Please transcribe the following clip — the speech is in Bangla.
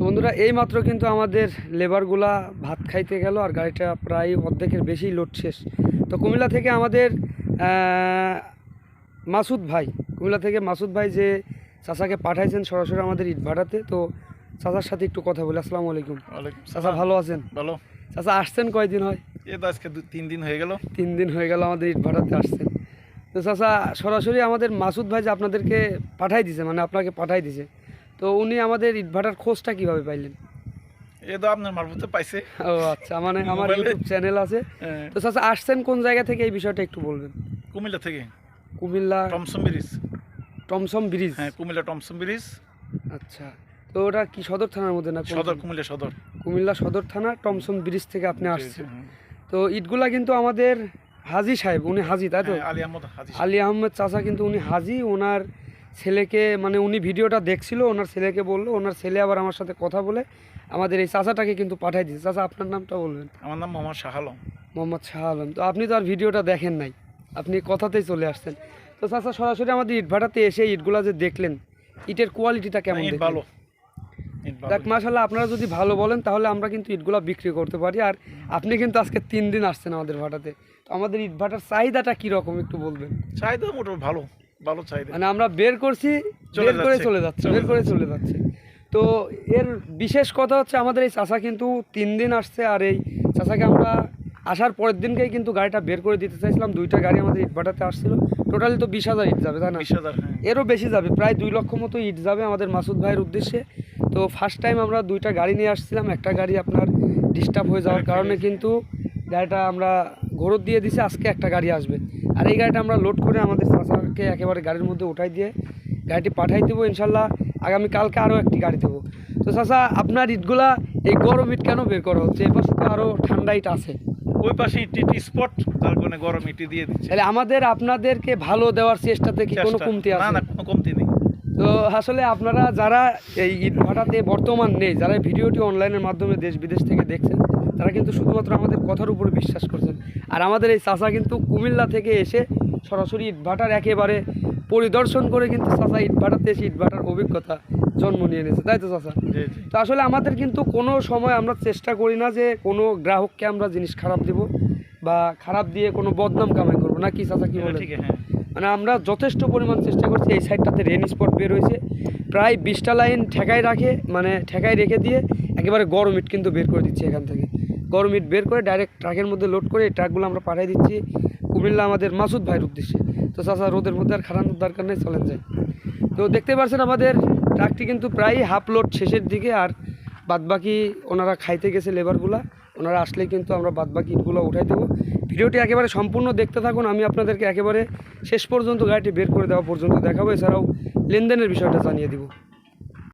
তো বন্ধুরা এই মাত্র কিন্তু আমাদের লেবারগুলা ভাত খাইতে গেল আর গাড়িটা প্রায় অর্ধেকের বেশি লোড শেষ। তো কুমিল্লা থেকে আমাদের মাসুদ ভাই কুমিল্লা থেকে মাসুদ ভাই যে চাচাকে পাঠাইছেন সরাসরি আমাদের ইট ভাড়াতে তো চাচার সাথে একটু কথা বলি। আসসালামু আলাইকুম। চাচা ভালো আছেন? ভালো। চাচা আসছেন কয়দিন হয়? এ তো আজকে তিন দিন হয়ে গেল। তিন দিন হয়ে গেল আমাদের ইট ভাড়াতে আসছেন। তো চাচা সরাসরি আমাদের মাসুদ ভাই যে আপনাদেরকে পাঠাই দিছে মানে আপনাকে পাঠাই দিছে তো উনি আমাদের ইট ভাটার খোঁজটা কীভাবে পাইলেন? এ তো আপনার মারফতে পাইছে। ও আচ্ছা মানে আমার? ইউটিউব চ্যানেল আছে। হ্যাঁ, তো চাচা আসছেন কোন জায়গা থেকে এই বিষয়টা একটু বলবেন? কুমিল্লা থেকে। কুমিল্লা টমসম ব্রিজ। টমসম ব্রিজ। হ্যাঁ কুমিল্লা টমসম ব্রিজ। আচ্ছা তো ওটা কি সদর থানার মধ্যে না সদর কুমিল্লা সদর। কুমিল্লা সদর থানা টমসম ব্রিজ থেকে আপনি আসছেন। তো ইটগুলা কিন্তু আমাদের হাজি সাহেব উনি হাজি তাই তো? হ্যাঁ, আলী আহমদ হাজি আলী আহমেদ চাচা কিন্তু উনি হাজি ওনার ছেলেকে মানে উনি ভিডিওটা দেখছিল ওনার ছেলেকে বলল ওনার ছেলে আবার আমার সাথে কথা বলে আমাদের এই চাচাটাকে কিন্তু পাঠাই দিয়েছে। চাচা আপনার নামটা বলবেন? আমার নাম মোহাম্মদ শাহ আলম। মোহাম্মদ শাহ আলম। তো আপনি তো আর ভিডিওটা দেখেন নাই। আপনি কথাতেই চলে আসছেন। তো চাচা সরাসরি আমাদের ইট ভাটাতে এসে ইটগুলা যে দেখলেন ইটের কোয়ালিটিটা কেমন ভালো। দেখ মাশাল্লাহ আপনারা যদি ভালো বলেন তাহলে আমরা কিন্তু ইটগুলা বিক্রি করতে পারি। আর আপনি কিন্তু আজকে তিন দিন আসছেন আমাদের ভাটাতে। তো আমাদের ইট ভাটার চাহিদাটা কীরকম একটু বলবেন? চাহিদা মোটামুটি ভালো। ভালো চাহিদা মানে আমরা বের করছি বের করে চলে যাচ্ছে বের করে চলে যাচ্ছে। তো এর বিশেষ কথা হচ্ছে আমাদের এই চাষা কিন্তু তিন দিন আসছে আর এই চাষাকে আমরা আসার পরের দিনকেই কিন্তু গাড়িটা বের করে দিতে চাইছিলাম। দুইটা গাড়ি আমাদের ইট ভাটাতে আসছিল। টোটালি তো বিশ হাজার ইট যাবে তাই না? বিশ হাজার হ্যাঁ। এরও বেশি যাবে প্রায় দুই লক্ষ মতো ইট যাবে আমাদের মাসুদ ভাইয়ের উদ্দেশ্যে। তো ফার্স্ট টাইম আমরা দুইটা গাড়ি নিয়ে আসছিলাম। একটা গাড়ি আপনার ডিস্টার্ব হয়ে যাওয়ার কারণে কিন্তু গাড়িটা আমরা ঘোরত দিয়ে দিছি আজকে একটা গাড়ি আসবে। আর এই গাড়িটা আমরা লোড করে আমাদের চাচাকে একেবারে গাড়ির মধ্যে উঠাই দিয়ে গাড়িটি পাঠাই দেবো ইনশাল্লাহ আগামী কালকে আরও একটি গাড়ি দেবো। তো চাচা আপনার ইটগুলা এই গরম ইট কেন বের করা হচ্ছে? এ পাশে তো আরও ঠান্ডা ইট আছে। ওই পাশে ইটি স্পট তার কারণে গরম ইটি দিয়ে দিচ্ছে। তাহলে আমাদের আপনাদেরকে ভালো দেওয়ার চেষ্টাতে কি কোনো। কমতি না আছে? না কোনো কমতি নেই। তো আসলে আপনারা যারা এই ইট ভাটাতে বর্তমান নেই যারা ভিডিওটি অনলাইনের মাধ্যমে দেশ বিদেশ থেকে দেখছেন তারা কিন্তু শুধুমাত্র আমাদের কথার উপরে বিশ্বাস করছেন। আর আমাদের এই চাচা কিন্তু কুমিল্লা থেকে এসে সরাসরি ইট ভাটার একেবারে পরিদর্শন করে কিন্তু চাচা ইট ভাটাতে এসে ইট ভাটার অভিজ্ঞতা জন্ম নিয়ে নিয়েছে তাই তো জি তো আসলে আমাদের কিন্তু কোনো সময় আমরা চেষ্টা করি না যে কোনো গ্রাহককে আমরা জিনিস খারাপ দিব বা খারাপ দিয়ে কোনো বদনাম কামাই করব। না কি চাচা কি বলে মানে আমরা যথেষ্ট পরিমাণ চেষ্টা করছি এই সাইডটাতে রেন স্পট বের হয়েছে। প্রায় বিশটা লাইন ঠেকায় রাখে মানে ঠেকায় রেখে দিয়ে একেবারে গরম ইট কিন্তু বের করে দিচ্ছে এখান থেকে। গরম ইট বের করে ডাইরেক্ট ট্রাকের মধ্যে লোড করে এই ট্রাকগুলো আমরা পাঠিয়ে দিচ্ছি। কুমিল্লা আমাদের মাসুদ ভাইয়ের উদ্দেশ্যে। তো চাচা, রোদের মধ্যে আর খারানোর দরকার নেই, চলেন যায় তো দেখতে পাচ্ছেন আমাদের ট্রাকটি কিন্তু প্রায় হাফ লোড শেষের দিকে আর বাদবাকি ওনারা খাইতে গেছে লেবারগুলা ওনারা আসলে কিন্তু আমরা বাদবাকি ইটগুলো উঠাই দেবো। ভিডিওটি একেবারে সম্পূর্ণ দেখতে থাকুন, আমি আপনাদেরকে একেবারে শেষ পর্যন্ত গাড়িটি বের করে দেওয়া পর্যন্ত দেখাবো। এছাড়াও লেনদেনের বিষয়টা জানিয়ে দিব।